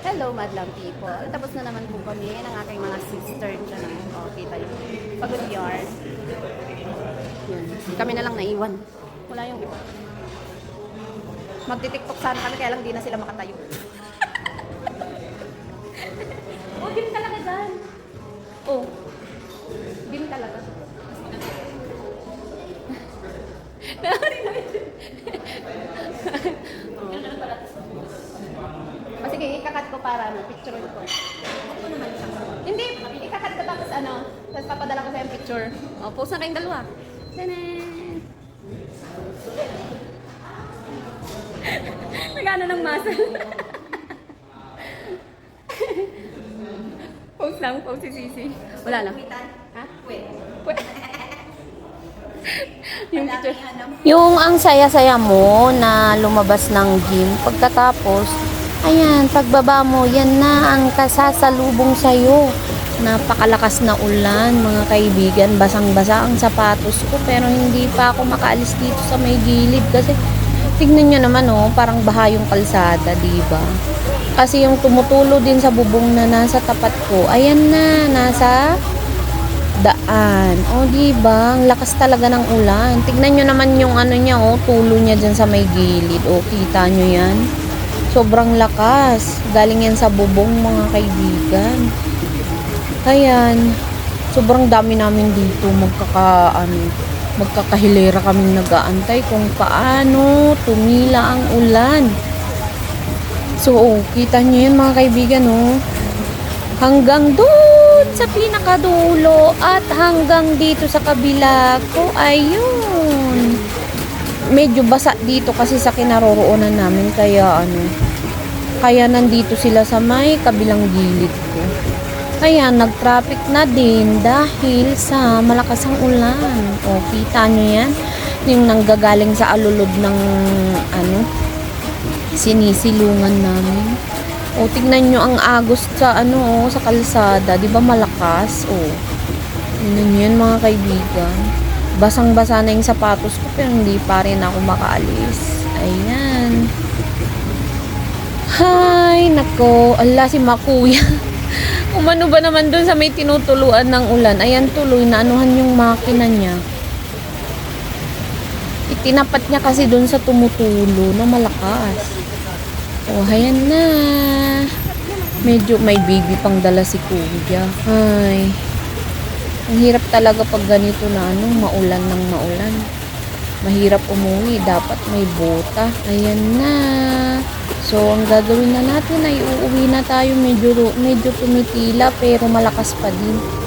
Hello, madlang people. Tapos na naman po kami ng aking mga sister dyan. O, kita yun. Pagod yarn. Kami na lang naiwan. Wala yung iba. Magtitiktok sana kami, kaya lang di na sila makatayo. oh, din talaga dyan. Oh. Din talaga. O sige, ikakat ko para ano, picture ko. Hindi, ikakat ko tapos ano, tapos papadala ko sa yung picture. O, post na kayong dalawa. Tanan! Nagano ng muscle. post lang, post si Sisi. Wala lang. Ha? Wait. yung picture. Yung ang saya-saya mo na lumabas ng gym, pagkatapos, ayan, pagbaba mo, yan na ang kasasalubong sa'yo. Napakalakas na ulan, mga kaibigan, basang-basa ang sapatos ko, pero hindi pa ako makaalis dito sa may gilid kasi tignan nyo naman oh, parang baha yung kalsada, ba? Kasi yung tumutulo din sa bubong na nasa tapat ko, ayan na, nasa daan. O, di ba? Ang lakas talaga ng ulan. Tignan nyo naman yung ano niya, oh, tulo niya dyan sa may gilid. O, kita nyo yan? Sobrang lakas. Galing yan sa bubong, mga kaibigan. Ayan. Sobrang dami namin dito. Magkaka, ano, magkakahilera kaming nag-aantay kung paano tumila ang ulan. So, kita nyo yan, mga kaibigan, oh hanggang doon sa pinakadulo at hanggang dito sa kabila ko ayun medyo basa dito kasi sa kinaroroonan namin kaya ano kaya nandito sila sa may kabilang gilid ko kaya nag-traffic na din dahil sa malakas ang ulan o kita nyo yan yung nanggagaling sa alulod ng ano sinisilungan namin o, tignan nyo ang agos sa ano, sa kalsada. Di ba malakas? O, tignan nyo mga kaibigan. Basang-basa na yung sapatos ko, pero hindi pa rin ako makaalis. Ayan. Hay, nako. Ala, si Makuya. Umano ba naman dun sa may tinutuluan ng ulan? Ayan, tuloy na anuhan yung makina niya. Itinapat niya kasi dun sa tumutulo na malakas. Oh, ayan na. Medyo may baby pang dala si kuya. Ay. Ang hirap talaga pag ganito na ano, maulan ng maulan. Mahirap umuwi. Dapat may bota. Ayan na. So, ang gagawin na natin ay uuwi na tayo. Medyo, medyo tumitila pero malakas pa din.